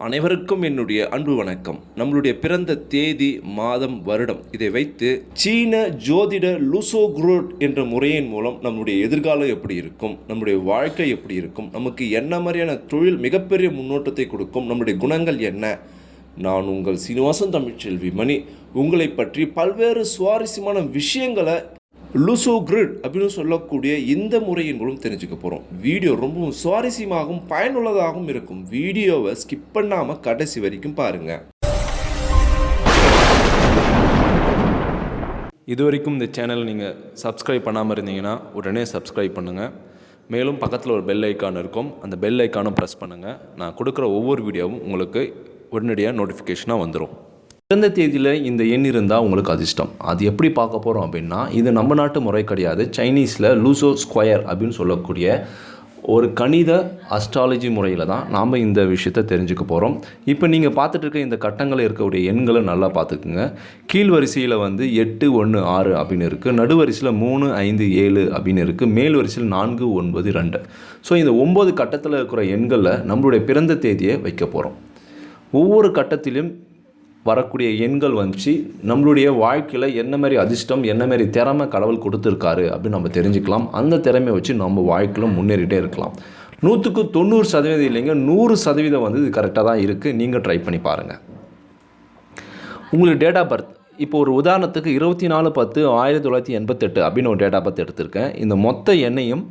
அனைவருக்கும் என்னுடைய அன்பு வணக்கம். நம்மளுடைய பிறந்த தேதி மாதம் வருடம் இதை வைத்து சீன ஜோதிட லூசோக்ரோட் என்ற முறையின் மூலம் நம்முடைய எதிர்காலம் எப்படி இருக்கும் நம்முடைய வாழ்க்கை எப்படி இருக்கும் நமக்கு என்ன மாதிரியான தொழில் மிகப்பெரிய முன்னோட்டத்தை கொடுக்கும் நம்முடைய குணங்கள் என்ன? நான் உங்கள் சீனிவாசன் தமிழ்ச்செல்வி மணி. உங்களை பற்றி பல்வேறு சுவாரஸ்யமான விஷயங்களை லூசோ கிரிட் அப்படின்னு சொல்லக்கூடிய இந்த முறையின் மூலம் தெரிஞ்சுக்க போகிறோம் வீடியோ ரொம்பவும் சுவாரஸ்யமாகவும் பயனுள்ளதாகவும் இருக்கும். வீடியோவை ஸ்கிப் பண்ணாமல் கடைசி வரைக்கும் பாருங்கள் இது வரைக்கும் இந்த சேனலை நீங்கள் சப்ஸ்கிரைப் பண்ணாமல் இருந்தீங்கன்னா உடனே சப்ஸ்கிரைப் பண்ணுங்கள் மேலும் பக்கத்தில் ஒரு பெல் ஐக்கான் இருக்கும். அந்த பெல் ஐக்கானும் ப்ரெஸ் பண்ணுங்கள் நான் கொடுக்குற ஒவ்வொரு வீடியோவும் உங்களுக்கு உடனடியாக நோட்டிஃபிகேஷனாக வந்துடும் பிறந்த தேதியில் இந்த எண் இருந்தால் உங்களுக்கு அதிர்ஷ்டம். அது எப்படி பார்க்க போகிறோம் அப்படின்னா இது நம்ம நாட்டு முறை கிடையாது. சைனீஸில் லூசோ ஸ்கொயர் அப்படின்னு சொல்லக்கூடிய ஒரு கணித அஸ்ட்ராலஜி முறையில் தான் நாம் இந்த விஷயத்தை தெரிஞ்சுக்க போகிறோம் இப்போ நீங்கள் பார்த்துட்டு இருக்க இந்த கட்டங்களில் இருக்கக்கூடிய எண்களை நல்லா பார்த்துக்குங்க. கீழ் வரிசையில் வந்து எட்டு ஒன்று ஆறு அப்படின்னு இருக்குது நடுவரிசையில் மூணு ஐந்து ஏழு அப்படின்னு இருக்குது மேல் வரிசையில் நான்கு ஒன்பது ரெண்டு. ஸோ இந்த ஒம்பது கட்டத்தில் இருக்கிற எண்களில் நம்மளுடைய பிறந்த தேதியை வைக்க போகிறோம் ஒவ்வொரு கட்டத்திலும் வரக்கூடிய எண்கள் வந்துச்சு. நம்மளுடைய வாழ்க்கையில் என்ன மாதிரி அதிர்ஷ்டம் என்ன மாதிரி திறமை கடவுள் கொடுத்துருக்காரு அப்படின்னு நம்ம தெரிஞ்சுக்கலாம். அந்த திறமையை வச்சு நம்ம வாழ்க்கையில் முன்னேறிட்டே இருக்கலாம். நூற்றுக்கு தொண்ணூறு சதவீதம் இல்லைங்க நூறு சதவீதம் வந்து இது கரெக்டாக தான் இருக்குது நீங்கள் ட்ரை பண்ணி பாருங்கள் உங்களுக்கு டேட் ஆஃப் பர்த் இப்போ ஒரு உதாரணத்துக்கு இருபத்தி நாலு பத்து ஆயிரத்தி தொள்ளாயிரத்தி எண்பத்தெட்டு அப்படின்னு ஒரு டேட் ஆஃப் பர்த் எடுத்திருக்கேன். இந்த மொத்த எண்ணையும்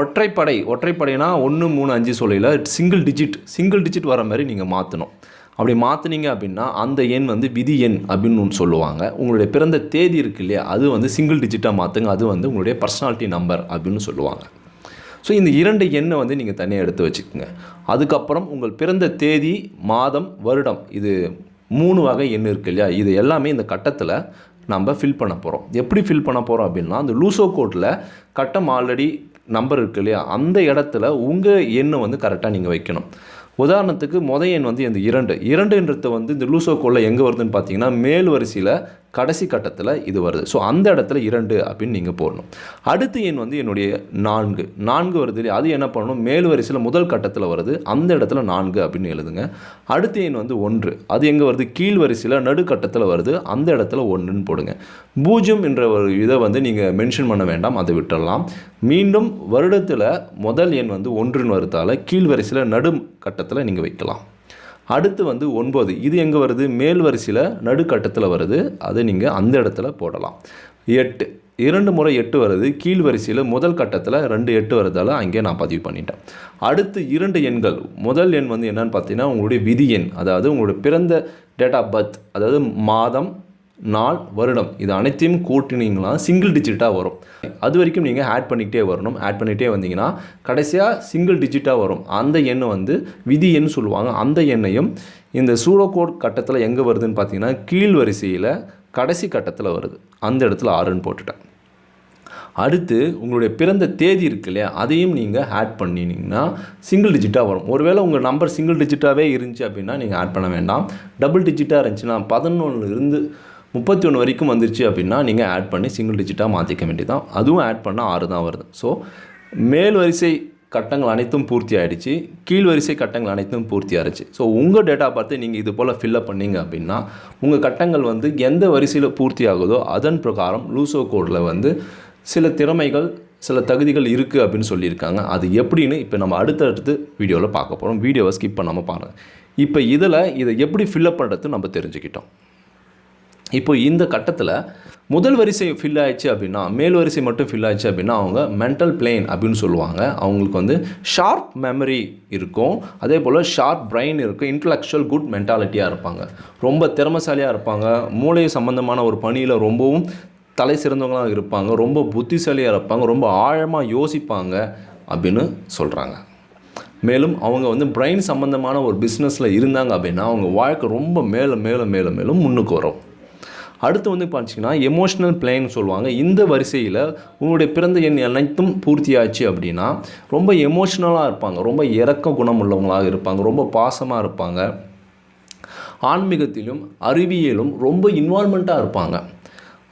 ஒற்றைப்படை ஒற்றைப்படைனா ஒன்று மூணு அஞ்சு சொல்லையில் சிங்கிள் டிஜிட் சிங்கிள் டிஜிட் வர மாதிரி நீங்கள் மாற்றணும் அப்படி மாற்றினீங்க அப்படின்னா அந்த எண் வந்து விதி எண் அப்படின்னு ஒன்று சொல்லுவாங்க. உங்களுடைய பிறந்த தேதி இருக்கு இல்லையா? அது வந்து சிங்கிள் டிஜிட்டாக மாற்றுங்க அது வந்து உங்களுடைய பர்சனாலிட்டி நம்பர் அப்படின்னு சொல்லுவாங்க. ஸோ இந்த இரண்டு எண்ணை வந்து நீங்கள் தனியாக எடுத்து வச்சுக்கோங்க. அதுக்கப்புறம் உங்கள் பிறந்த தேதி மாதம் வருடம் இது மூணு வகை எண் இருக்கு இல்லையா? இது எல்லாமே இந்த கட்டத்தில் நம்ம ஃபில் பண்ண போகிறோம் எப்படி ஃபில் பண்ண போகிறோம் அப்படின்னா அந்த லூசோ கோட்டில் கட்டம் ஆல்ரெடி நம்பர் இருக்கு இல்லையா? அந்த இடத்துல உங்கள் எண்ணை வந்து கரெக்டாக நீங்கள் வைக்கணும். உதாரணத்துக்கு முத எண் வந்து இந்த இரண்டு. இரண்டுன்றது வந்து இந்த லூசோ கோலில் எங்கே வருதுன்னு பார்த்தீங்கன்னா மேல் வரிசையில் கடைசி கட்டத்தில் இது வருது. ஸோ அந்த இடத்துல இரண்டு அப்படின்னு நீங்கள் போடணும். அடுத்த எண் வந்து என்னுடைய நான்கு. நான்கு வருது இல்லையா? அது என்ன பண்ணணும்? மேல் வரிசையில் முதல் கட்டத்தில் வருது. அந்த இடத்துல நான்கு அப்படின்னு எழுதுங்க. அடுத்த எண் வந்து ஒன்று. அது எங்கே வருது? கீழ் வரிசையில் நடுக்கட்டத்தில் வருது. அந்த இடத்துல ஒன்றுன்னு போடுங்க. பூஜ்ஜியம் என்ற ஒரு இதை வந்து நீங்கள் மென்ஷன் பண்ண வேண்டாம். அதை விட்டுடலாம் மீண்டும் வருடத்தில் முதல் எண் வந்து ஒன்றுன்னு வருதால் கீழ் வரிசையில் நடு கட்டத்தில் நீங்கள் வைக்கலாம். அடுத்து வந்து ஒன்பது. இது எங்கே வருது? மேல் வரிசையில் நடுக்கட்டத்தில் வருது. அதை நீங்கள் அந்த இடத்துல போடலாம். எட்டு. இரண்டு முறை எட்டு வருது. கீழ் வரிசையில் முதல் கட்டத்தில் ரெண்டு எட்டு வருதால அங்கே நான் பதிவு பண்ணிட்டேன். அடுத்து இரண்டு எண்கள். முதல் எண் வந்து என்னன்னு பார்த்தீங்கன்னா உங்களுடைய விதி எண். அதாவது உங்களுடைய பிறந்த டேட் ஆஃப் பர்த் அதாவது மாதம் நாள் வருடம். இது அனைத்தையும் கூட்டினீங்கன்னா சிங்கிள் டிஜிட்டாக வரும். அது வரைக்கும் நீங்கள் ஆட் பண்ணிக்கிட்டே வரணும். ஆட் பண்ணிகிட்டே வந்தீங்கன்னா கடைசியாக சிங்கிள் டிஜிட்டாக வரும். அந்த எண்ணை வந்து விதி எண் சொல்லுவாங்க. அந்த எண்ணையும் இந்த சூடோகோட் கட்டத்தில் எங்கே வருதுன்னு பார்த்தீங்கன்னா கீழ் வரிசையில் கடைசி கட்டத்தில் வருது. அந்த இடத்துல ஆறுன்னு போட்டுட்டேன். அடுத்து உங்களுடைய பிறந்த தேதி இருக்கு இல்லையா? அதையும் நீங்கள் ஆட் பண்ணினீங்கன்னா சிங்கிள் டிஜிட்டாக வரும். ஒருவேளை உங்கள் நம்பர் சிங்கிள் டிஜிட்டாகவே இருந்துச்சு அப்படின்னா நீங்கள் ஆட் பண்ண வேண்டாம். டபுள் டிஜிட்டாக இருந்துச்சுன்னா பதினொன்று இருந்து முப்பத்தி ஒன்று வரைக்கும் வந்துருச்சு அப்படின்னா நீங்கள் ஆட் பண்ணி சிங்கிள் டிஜிட்டாக மாற்றிக்க வேண்டியதான் அதுவும் ஆட் பண்ணால் ஆறு தான் வருது. ஸோ மேல் வரிசை கட்டங்கள் அனைத்தும் பூர்த்தி ஆகிடுச்சு கீழ் வரிசை கட்டங்கள் அனைத்தும் பூர்த்தி ஆகிடுச்சு ஸோ உங்கள் டேட்டா பார்த்து நீங்கள் இது போல் ஃபில்லப் பண்ணீங்க அப்படின்னா உங்கள் கட்டங்கள் வந்து எந்த வரிசையில் பூர்த்தி ஆகுதோ அதன் பிரகாரம் லூசோ கோடில் வந்து சில திறமைகள் சில தகுதிகள் இருக்குது அப்படின்னு சொல்லியிருக்காங்க. அது எப்படின்னு இப்போ நம்ம அடுத்தடுத்து வீடியோவில் பார்க்க போகிறோம் வீடியோவை ஸ்கிப் பண்ணாமல் பாருங்கள் இப்போ இதில் இதை எப்படி ஃபில்லப் பண்ணுறது நம்ம தெரிஞ்சுக்கிட்டோம். இப்போ இந்த கட்டத்தில் முதல் வரிசை ஃபில் ஆயிடுச்சு அப்படின்னா மேல் வரிசை மட்டும் ஃபில் ஆயிடுச்சு அப்படின்னா அவங்க மென்டல் பிளேன் அப்படின்னு சொல்லுவாங்க. அவங்களுக்கு வந்து ஷார்ப் மெமரி இருக்கும். அதே போல் ஷார்ப் பிரெயின் இருக்கும். இன்டலெக்சுவல் குட் மென்டாலிட்டியாக இருப்பாங்க. ரொம்ப திறமசாலியாக இருப்பாங்க. மூளை சம்மந்தமான ஒரு பணியில் ரொம்பவும் தலை சிறந்தவங்களாக இருப்பாங்க. ரொம்ப புத்திசாலியாக இருப்பாங்க. ரொம்ப ஆழமாக யோசிப்பாங்க அப்படின்னு சொல்கிறாங்க மேலும் அவங்க வந்து பிரெயின் சம்மந்தமான ஒரு பிஸ்னஸில் இருந்தாங்க அப்படின்னா அவங்க வாழ்க்கை ரொம்ப மேலே மேலே மேலே மேலும் முன்னுக்கு வரும். அடுத்து வந்து பார்த்தீங்கன்னா எமோஷ்னல் பிளேன்னு சொல்லுவாங்க. இந்த வரிசையில் உங்களுடைய பிறந்த எண் அனைத்தும் பூர்த்தியாச்சு அப்படின்னா ரொம்ப எமோஷ்னலாக இருப்பாங்க. ரொம்ப இறக்க குணம் உள்ளவங்களாக இருப்பாங்க. ரொம்ப பாசமாக இருப்பாங்க. ஆன்மீகத்திலும் அறிவியலும் ரொம்ப இன்வால்மெண்ட்டாக இருப்பாங்க.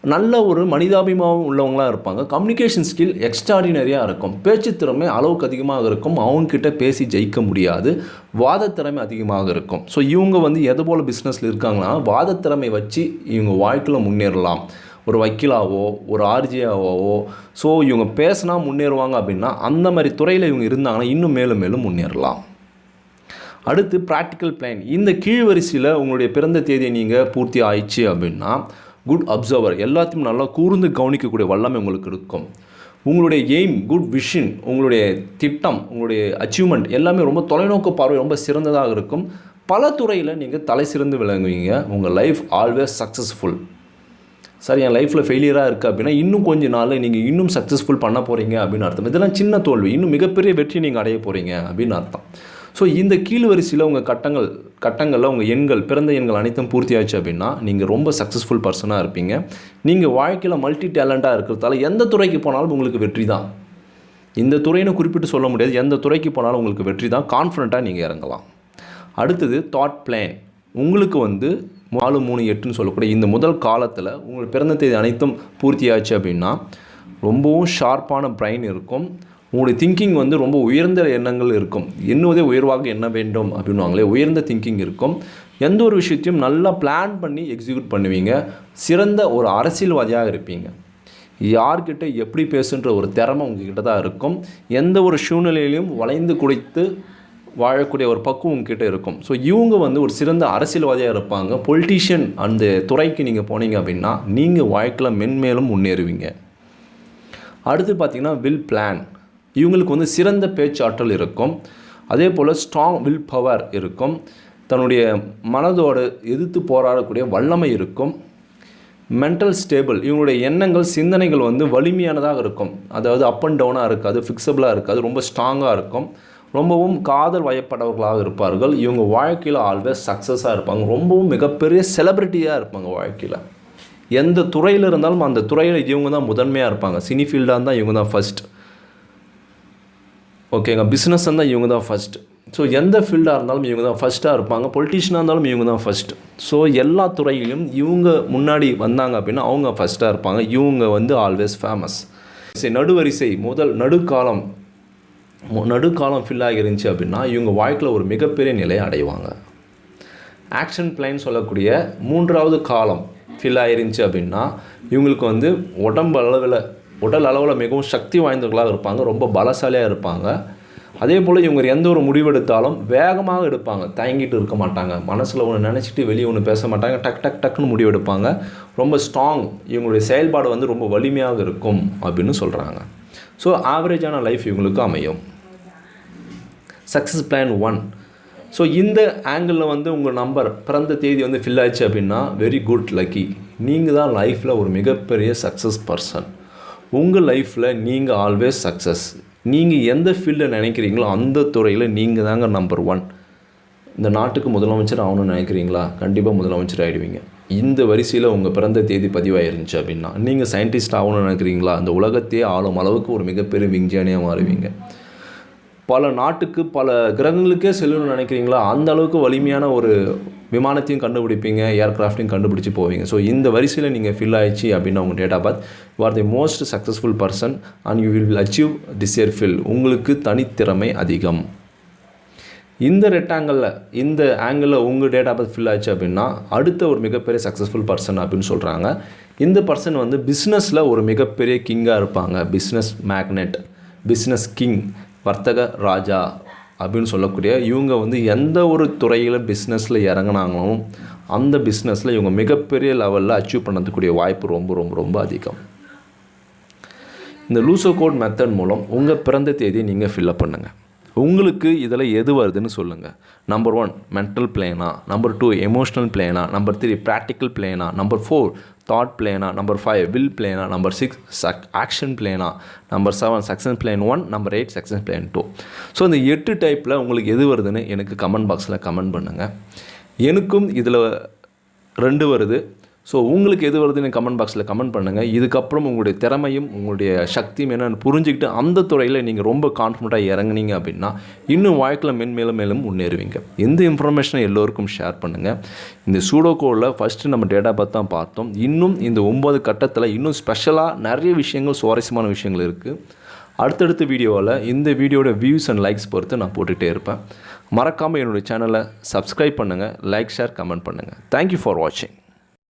நல்ல ஒரு மனிதாபிமானம் உள்ளவங்களாக இருப்பாங்க. கம்யூனிகேஷன் ஸ்கில் எக்ஸ்ட்ராடினரியாக இருக்கும். பேச்சு திறமை அளவுக்கு அதிகமாக இருக்கும். அவங்கக்கிட்ட பேசி ஜெயிக்க முடியாது. வாதத்திறமை அதிகமாக இருக்கும். ஸோ இவங்க வந்து எது போல் பிஸ்னஸில் இருக்காங்கன்னா வாதத்திறமை வச்சு இவங்க வாழ்க்கையில் முன்னேறலாம். ஒரு வக்கீலாவோ ஒரு ஆர்ஜியாவோ ஸோ இவங்க பேசினா முன்னேறுவாங்க அப்படின்னா அந்த மாதிரி துறையில் இவங்க இருந்தாங்கன்னா இன்னும் மேலும் மேலும் முன்னேறலாம். அடுத்து ப்ராக்டிக்கல் பிளான் இந்த கீழ் வரிசையில் உங்களுடைய பிறந்த தேதியை நீங்கள் பூர்த்தி ஆயிடுச்சு அப்படின்னா குட் அப்சர்வர் எல்லாத்தையும் நல்லா கூர்ந்து கவனிக்கக்கூடிய வல்லமை உங்களுக்கு இருக்கும். உங்களுடைய எய்ம் குட் விஷன் உங்களுடைய திட்டம் உங்களுடைய அச்சீவ்மெண்ட் எல்லாமே ரொம்ப தொலைநோக்கு பார்வை ரொம்ப சிறந்ததாக இருக்கும். பல துறையில் நீங்கள் தலை சிறந்து விளங்குவீங்க. உங்கள் லைஃப் ஆல்வேஸ் சக்ஸஸ்ஃபுல் சார் என் லைஃப்பில் ஃபெயிலியராக இருக்குது அப்படின்னா இன்னும் கொஞ்சம் நாள் நீங்கள் இன்னும் சக்ஸஸ்ஃபுல் பண்ண போகிறீங்க அப்படின்னு அர்த்தம். இதெல்லாம் சின்ன தோல்வி. இன்னும் மிகப்பெரிய வெற்றி நீங்கள் அடைய போகிறீங்க அப்படின்னு அர்த்தம். ஸோ இந்த கீழ் வரிசையில் உங்கள் கட்டங்கள் கட்டங்களில் உங்கள் எண்கள் பிறந்த எண்கள் அனைத்தும் பூர்த்தி ஆச்சு அப்படின்னா நீங்கள் ரொம்ப சக்ஸஸ்ஃபுல் பர்சனாக இருப்பீங்க. நீங்கள் வாழ்க்கையில் மல்டி டேலண்ட்டாக இருக்கிறதால எந்த துறைக்கு போனாலும் உங்களுக்கு வெற்றி தான். இந்த துறைன்னு குறிப்பிட்டு சொல்ல முடியாது. எந்த துறைக்கு போனாலும் உங்களுக்கு வெற்றி தான். கான்ஃபிடண்ட்டாக நீங்கள் இறங்கலாம். அடுத்தது தாட் பிளான் உங்களுக்கு வந்து நாலு மூணு எட்டுன்னு சொல்லக்கூடிய இந்த முதல் காலத்தில் உங்கள் பிறந்த தேதி அனைத்தும் பூர்த்தியாச்சு அப்படின்னா ரொம்பவும் ஷார்ப்பான பிரைன் இருக்கும். உங்களுடைய திங்கிங் வந்து ரொம்ப உயர்ந்த எண்ணங்கள் இருக்கும். எண்ணுவதே உயர்வாக என்ன வேண்டும் அப்படின்வாங்களே உயர்ந்த திங்கிங் இருக்கும். எந்த ஒரு விஷயத்தையும் நல்லா பிளான் பண்ணி எக்ஸிக்யூட் பண்ணுவீங்க. சிறந்த ஒரு அரசியல்வாதியாக இருப்பீங்க. யார்கிட்ட எப்படி பேசுன்ற ஒரு திறமை உங்ககிட்ட தான் இருக்கும். எந்த ஒரு சூழ்நிலையிலையும் வளைந்து குடைத்து வாழக்கூடிய ஒரு பக்குவம் உங்ககிட்ட இருக்கும். ஸோ இவங்க வந்து ஒரு சிறந்த அரசியல்வாதியாக இருப்பாங்க. பொலிட்டீஷியன் அந்த துறைக்கு நீங்கள் போனீங்க அப்படின்னா நீங்கள் வாழ்க்கையில் மென்மேலும் முன்னேறுவீங்க. அடுத்து பார்த்திங்கன்னா வில் பிளான் இவங்களுக்கு வந்து சிறந்த பேச்சாற்றல் இருக்கும். அதே போல் ஸ்ட்ராங் வில் பவர் இருக்கும். தன்னுடைய மனதோடு எதிர்த்து போராடக்கூடிய வல்லமை இருக்கும். மென்டல் ஸ்டேபிள் இவங்களுடைய எண்ணங்கள் சிந்தனைகள் வந்து வலிமையானதாக இருக்கும். அதாவது அப் அண்ட் டவுனாக இருக்காது ஃபிக்ஸபிளாக இருக்காது ரொம்ப ஸ்ட்ராங்காக இருக்கும். ரொம்பவும் காதல் வயப்பட்டவர்களாக இருப்பார்கள். இவங்க வாழ்க்கையில் ஆல்வேஸ் சக்ஸஸாக இருப்பாங்க. ரொம்பவும் மிகப்பெரிய செலிப்ரிட்டியாக இருப்பாங்க வாழ்க்கையில். எந்த துறையில் இருந்தாலும் அந்த துறையில் இவங்க தான் முதன்மையாக இருப்பாங்க. சினி ஃபீல்டாக இருந்தால் இவங்க தான் ஃபஸ்ட் ஓகேங்க பிஸ்னஸ் இருந்தால் இவங்க தான் ஃபஸ்ட் ஸோ எந்த ஃபீல்டாக இருந்தாலும் இவங்க தான் ஃபஸ்ட்டாக இருப்பாங்க. பொலிட்டிஷியனாக இருந்தாலும் இவங்க தான் ஃபஸ்ட் ஸோ எல்லா துறையிலும் இவங்க முன்னாடி வந்தாங்க அப்படின்னா அவங்க ஃபஸ்ட்டாக இருப்பாங்க. இவங்க வந்து ஆல்வேஸ் ஃபேமஸ் சரி நடுவரிசை முதல் நடுக்காலம் நடுக்காலம் ஃபில் ஆகிருந்துச்சு அப்படின்னா இவங்க வாழ்க்கையில் ஒரு மிகப்பெரிய நிலையை அடைவாங்க. ஆக்ஷன் பிளான் சொல்லக்கூடிய மூன்றாவது காலம் ஃபில் ஆகிருந்துச்சு அப்படின்னா இவங்களுக்கு வந்து உடம்பு அளவில் உடல் அளவில் மிகவும் சக்தி வாய்ந்தவர்களாக இருப்பாங்க ரொம்ப பலசாலியாக இருப்பாங்க. அதே போல் இவங்க எந்த ஒரு முடிவெடுத்தாலும் வேகமாக எடுப்பாங்க. தயங்கிட்டு இருக்க மாட்டாங்க. மனசில் ஒன்று நினச்சிட்டு வெளியே ஒன்று பேச மாட்டாங்க. டக் டக் டக்குன்னு முடிவெடுப்பாங்க. ரொம்ப ஸ்ட்ராங் இவங்களுடைய செயல்பாடு வந்து ரொம்ப வலிமையாக இருக்கும் அப்படின்னு சொல்கிறாங்க ஸோ ஆவரேஜான லைஃப் இவங்களுக்கு அமையும். சக்ஸஸ் பிளான் ஒன் ஸோ இந்த ஆங்கிளில் வந்து உங்கள் நம்பர் பிறந்த தேதி வந்து ஃபில் ஆயிடுச்சு அப்படின்னா வெரி குட் லக்கி நீங்கள் தான் லைஃப்பில் ஒரு மிகப்பெரிய சக்ஸஸ் பர்சன் உங்கள் லைஃப்பில் நீங்கள் ஆல்வேஸ் சக்ஸஸ் நீங்கள் எந்த ஃபீல்டில் நினைக்கிறீங்களோ அந்த துறையில் நீங்கள் தாங்க நம்பர் ஒன் இந்த நாட்டுக்கு முதலமைச்சர் ஆகணும்னு நினைக்கிறீங்களா? கண்டிப்பாக முதலமைச்சர் ஆகிடுவீங்க இந்த வரிசையில் உங்கள் பிறந்த தேதி பதிவாயிருந்துச்சு அப்படின்னா நீங்கள் சயின்டிஸ்ட் ஆகணும்னு நினைக்கிறீங்களா? அந்த உலகத்தையே ஆளும் அளவுக்கு ஒரு மிகப்பெரிய விஞ்ஞானியாக மாறுவீங்க. பல நாட்டுக்கு பல கிரகங்களுக்கே செல்லணும்னு நினைக்கிறீங்களா? அந்த அளவுக்கு வலிமையான ஒரு விமானத்தையும் கண்டுபிடிப்பீங்க ஏர்கிராஃப்டையும் கண்டுபிடிச்சி போவீங்க. ஸோ இந்த வரிசையில் நீங்கள் ஃபில் ஆயிடுச்சு அப்படின்னா உங்கள் date of birth you are the most successful person and you will achieve this year fill உங்களுக்கு தனித்திறமை அதிகம். இந்த ரெக்டாங்கிளில் இந்த ஆங்கிளில் உங்கள் டேட் ஆஃப் பர்த் ஃபில் ஆச்சு அப்படின்னா அடுத்த ஒரு மிகப்பெரிய சக்ஸஸ்ஃபுல் பர்சன் அப்படின்னு சொல்கிறாங்க இந்த பர்சன் வந்து பிஸ்னஸில் ஒரு மிகப்பெரிய கிங்காக இருப்பாங்க. பிஸ்னஸ் மேக்னெட் பிஸ்னஸ் கிங் வர்த்தக ராஜா. அப்படின்னு சொல்லக்கூடிய இவங்க வந்து எந்த ஒரு துறையில் பிஸ்னஸில் இறங்கினாங்களும் அந்த பிஸ்னஸில் இவங்க மிகப்பெரிய லெவலில் அச்சீவ் பண்ணதுக்கூடிய வாய்ப்பு ரொம்ப ரொம்ப ரொம்ப அதிகம். இந்த லூசோ கோட் மெத்தட் மூலம் உங்கள் பிறந்த தேதியை நீங்கள் ஃபில்அப் பண்ணுங்கள் உங்களுக்கு இதில் எது வருதுன்னு சொல்லுங்கள் நம்பர் ஒன் மென்டல் பிளேனா நம்பர் டூ எமோஷ்னல் பிளேனா நம்பர் த்ரீ ப்ராக்டிக்கல் பிளேனா நம்பர் ஃபோர் தாட் பிளேனா நம்பர் ஃபைவ் வில் பிளேனா நம்பர் சிக்ஸ் சக் action பிளேனா number seven success plane one number eight success plane two so இந்த எட்டு டைப்பில் உங்களுக்கு எது வருதுன்னு எனக்கு கமெண்ட் பாக்ஸில் கமெண்ட் பண்ணுங்கள் எனக்கும் இதில் ரெண்டு வருது. ஸோ உங்களுக்கு எது வருதுன்னு கமெண்ட் பாக்ஸில் கமெண்ட் பண்ணுங்கள் இதுக்கப்புறம் உங்களுடைய திறமையும் உங்களுடைய சக்தியும் என்னென்னு புரிஞ்சுக்கிட்டு அந்த துறையில் நீங்கள் ரொம்ப கான்ஃபிடண்ட்டாக இறங்குனீங்க அப்படின்னா இன்னும் வாழ்க்கையில் மென்மேலும் மேலும் முன்னேறுவீங்க. இந்த இன்ஃபர்மேஷனை எல்லோருக்கும் ஷேர் பண்ணுங்கள் இந்த சூடோகோவில் ஃபஸ்ட்டு நம்ம டேட்டா பார்த்து தான் பார்த்தோம். இன்னும் இந்த ஒம்பது கட்டத்தில் இன்னும் ஸ்பெஷலாக நிறைய விஷயங்கள் சுவாரஸ்யமான விஷயங்கள் இருக்குது அடுத்தடுத்த வீடியோவில் இந்த வீடியோட வியூஸ் அண்ட் லைக்ஸ் பொறுத்து நான் போட்டுகிட்டே இருப்பேன். மறக்காமல் என்னுடைய சேனலை சப்ஸ்கிரைப் பண்ணுங்கள் லைக் ஷேர் கமெண்ட் பண்ணுங்கள் தேங்க்யூ ஃபார் வாட்சிங்